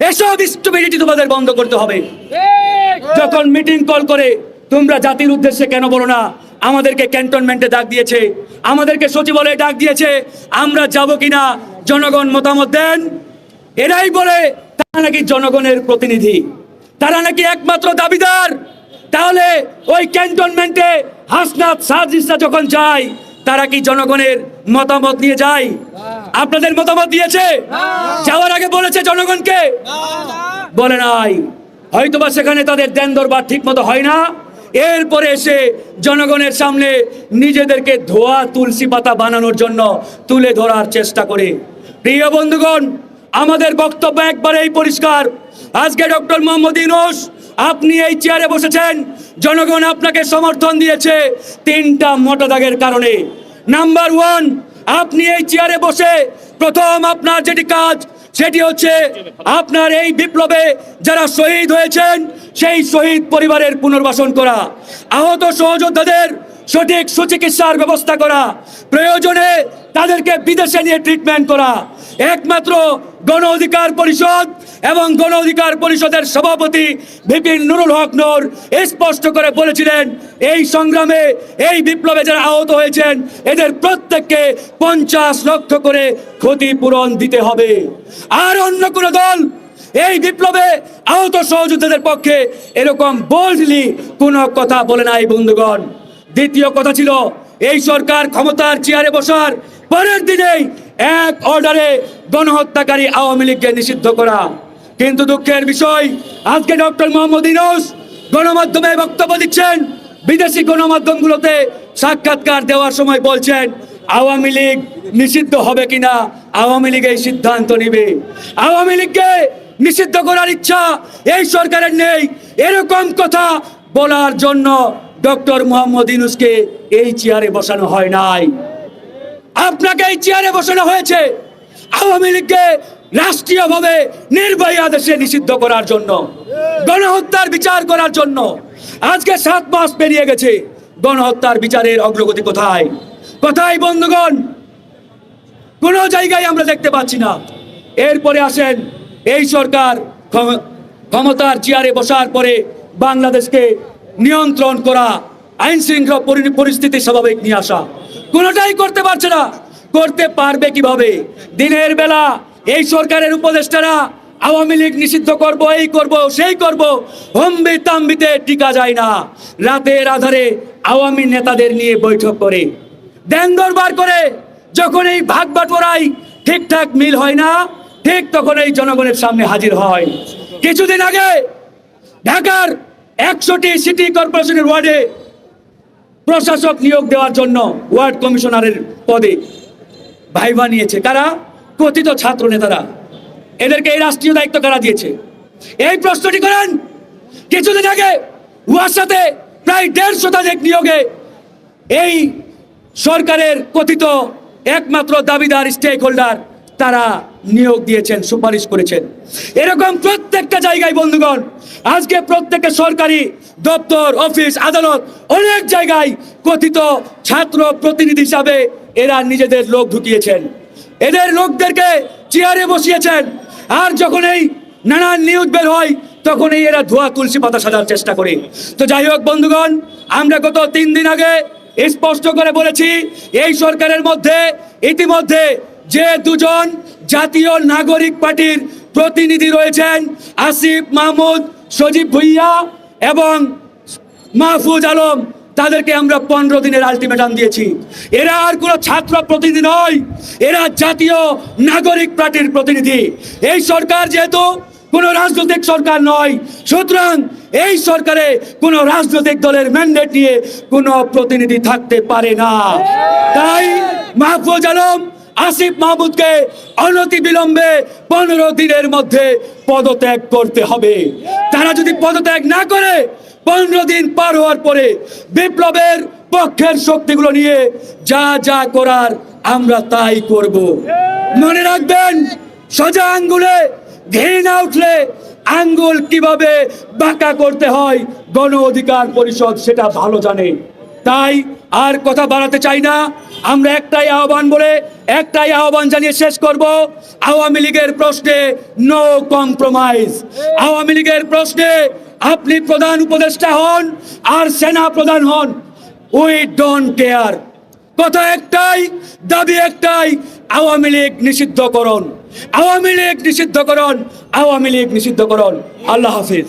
এসব স্টুপিডিটি তোমাদের বন্ধ করতে হবে। যখন মিটিং কল করে তোমরা জাতির উদ্দেশ্যে কেন বলো না? আমাদেরকে ক্যান্টনমেন্টে ডাক দিয়েছে। আমাদেরকে সচিবালয়ে ডাক দিয়েছে আমরা যাব কিনা? জনগণ মতামত দেন। এরাই বলে তারা নাকি জনগণের প্রতিনিধি। তারা নাকি একমাত্র দাবিদার। তাহলে ওই ক্যান্টনমেন্টে হাসনাত সাজিসরা যখন যায় তারা কি জনগণের মতামত নিয়ে যায়? আপনাদের মতামত দিয়েছে? জনগণকে? বলে নাই। হয়তোবা সেখানে তাদের দেন দরবার ঠিক মতো হয় না। এরপরে এসে জনগণের সামনে নিজেদেরকে ধোয়া তুলসী পাতা বানানোর জন্য তুলে ধরার চেষ্টা করে। প্রিয় বন্ধুগণ, আমাদের বক্তব্য একবারেই পরিষ্কার। আজকে ডক্টর মোহাম্মদ ইউনুস, আপনি এই চেয়ারে বসেছেন। জনগণ আপনাকে সমর্থন দিয়েছে তিনটা মোটা দাগের কারণে। নাম্বার ওয়ান, আপনি এই চেয়ারে বসে প্রথম আপনার যেটি কাজ সেটি হচ্ছে আপনার এই বিপ্লবে যারা শহীদ হয়েছেন, সেই শহীদ পরিবারের পুনর্বাসন করা। আহত সহযোদ্ধাদের সঠিক সুচিকিৎসার ব্যবস্থা করা। প্রয়োজনে তাদেরকে বিদেশে নিয়ে ট্রিটমেন্ট করা। একমাত্র গণ অধিকার পরিষদ এবং গণ অধিকার পরিষদের সভাপতি বিপিন নুরুল হক নূর স্পষ্ট করে বলেছিলেন, এই সংগ্রামে এই বিপ্লবে যারা আহত হয়েছেন, এদের প্রত্যেককে পঞ্চাশ লক্ষ করে ক্ষতিপূরণ দিতে হবে। আর অন্য কোনো দল এই বিপ্লবে আহত সহযোদ্ধাদের পক্ষে এরকম বোল্ডলি কোনো কথা বলে নাই, বন্ধুগণ। দ্বিতীয় কথা ছিল, এই সরকার ক্ষমতার চেয়ারে বসার পরের দিনেই এক অর্ডারে গণহত্যাকারী আওয়ামী লীগকে নিষিদ্ধ করা। কিন্তু দুঃখের বিষয়, আজকে ডক্টর মোহাম্মদ ইনোস গণমাধ্যমে বক্তব্য দিচ্ছেন, বিদেশি গণমাধ্যমগুলোতে সাক্ষাৎকার দেওয়ার সময় বলছেন, আওয়ামী লীগ নিষিদ্ধ হবে কিনা, আওয়ামী লীগ এই সিদ্ধান্ত নিবে। আওয়ামী লীগকে নিষিদ্ধ করার ইচ্ছা এই সরকারের নেই, এরকম কথা বলার জন্য ডক্টর মোহাম্মদ ইউনুসকে এই চেয়ারে বসানো হয় নাই। আপনাকে এই চেয়ারে বসানো হয়েছে আওয়ামী লীগকে রাষ্ট্রীয়ভাবে নির্বাহী আদেশে নিষিদ্ধ করার জন্য, গণহত্যার বিচার করার জন্য। আজকে সাত মাস পেরিয়ে গেছে, গণহত্যার বিচারের অগ্রগতি কোথায়? কোথায় বন্ধুগণ? কোনো জায়গায় আমরা দেখতে পাচ্ছি না। এরপরে আসেন এই সরকার ক্ষম- ক্ষমতার চেয়ারে বসার পরে বাংলাদেশকে নিয়ন্ত্রণ করা, আইন শৃঙ্খলা পরি- পরিস্থিতি স্বাভাবিক নিয়ে আসা। কোনোটাই করতে পারছে না। করতে পারবে কীভাবে? দিনের বেলা এই সরকারের উপদেষ্টারা আওয়ামী লীগ নিষিদ্ধ করব, এই করব, সেই করব, হম্বি তাম্বিতে টিকা যায় না। রাতের আধারে আওয়ামী নেতাদের নিয়ে বৈঠক করে। দেন দরবার করে, যখন এই ভাগ বাটোয়ারাই ঠিকঠাক মিল হয় না, ঠিক তখন এই জনগণের সামনে হাজির হয়। কিছুদিন আগে ঢাকার একশোটি সিটি কর্পোরেশনের ওয়ার্ডে প্রশাসক নিয়োগ দেওয়ার জন্য ওয়ার্ড কমিশনারের পদে ভাইবা নিয়েছে। কারা? কথিত ছাত্র নেতারা। এদেরকে এই রাষ্ট্রীয় দায়িত্ব কারা দিয়েছে? এই প্রশ্নটি করেন, কিছুদিন আগে ওয়াসাতে প্রায় দেড় শতাধিক নিয়োগে এই সরকারের কথিত একমাত্র দাবিদার স্টেক হোল্ডার তারা নিয়োগ দিয়েছেন, সুপারিশ করেছেন। এরকম প্রত্যেকটা জায়গায়, বন্ধুগণ, আজকে প্রত্যেকটা সরকারি দপ্তর, অফিস, আদালত, অনেক জায়গায় কথিত ছাত্র প্রতিনিধি হিসাবে এরা নিজেদের লোক ঢুকিয়েছেন। এদের লোকদেরকে চেয়ারে বসিয়েছেন। আর যখন এই নানান নিউজ বের হয়, তখনই এরা ধোয়া তুলসী পাতা সাজার চেষ্টা করে। তো যাই হোক, বন্ধুগণ, আমরা গত তিন দিন আগে স্পষ্ট করে বলেছি, এই সরকারের মধ্যে ইতিমধ্যে যে দুজন জাতীয় নাগরিক পার্টির প্রতিনিধি রয়েছেন আসিফ মাহমুদ, সজীব ভুইয়া এবং মাহফুজ আলম। তাদেরকে আমরা পনেরো দিনের আলটিমেটাম দিয়েছি। এরা আর কোনো ছাত্র প্রতিনিধি নয়। এরা জাতীয় নাগরিক পার্টির প্রতিনিধি। এই সরকার যেহেতু কোনো রাজনৈতিক সরকার নয়, সুতরাং এই সরকারে কোনো রাজনৈতিক দলের ম্যান্ডেট নিয়ে কোনো প্রতিনিধি থাকতে পারে না। তাই মাহফুজ আলম আসিফ মাহমুদকে অনতি বিলম্বে পনেরো দিনের মধ্যে পদত্যাগ করতে হবে। তারা যদি পদত্যাগ না করে, পনেরো দিন পার হওয়ার পরে বিপ্লবের পক্ষের শক্তিগুলো নিয়ে যা যা করার আমরা তাই করব। মনে রাখবেন, সোজা আঙ্গুলে ঘৃণা উঠলে আঙ্গুল কীভাবে বাঁকা করতে হয়, গণ অধিকার পরিষদ সেটা ভালো জানে। তাই আর কথা বাড়াতে চাই না। আমরা একটাই আহ্বান বলে, একটাই আহ্বান জানিয়ে শেষ করব। আওয়ামী লীগের প্রশ্নে নো কম্প্রোমাইজ আওয়ামী লীগের প্রশ্নে আপনি প্রধান উপদেষ্টা হন আর সেনা প্রধান হন। উই ডোন্ট কেয়ার কথা একটাই, দাবি একটাই, আওয়ামী লীগ নিষিদ্ধকরণ। আওয়ামী লীগ নিষিদ্ধকরণ, আওয়ামী লীগ নিষিদ্ধকরণ। আল্লাহ হাফিজ।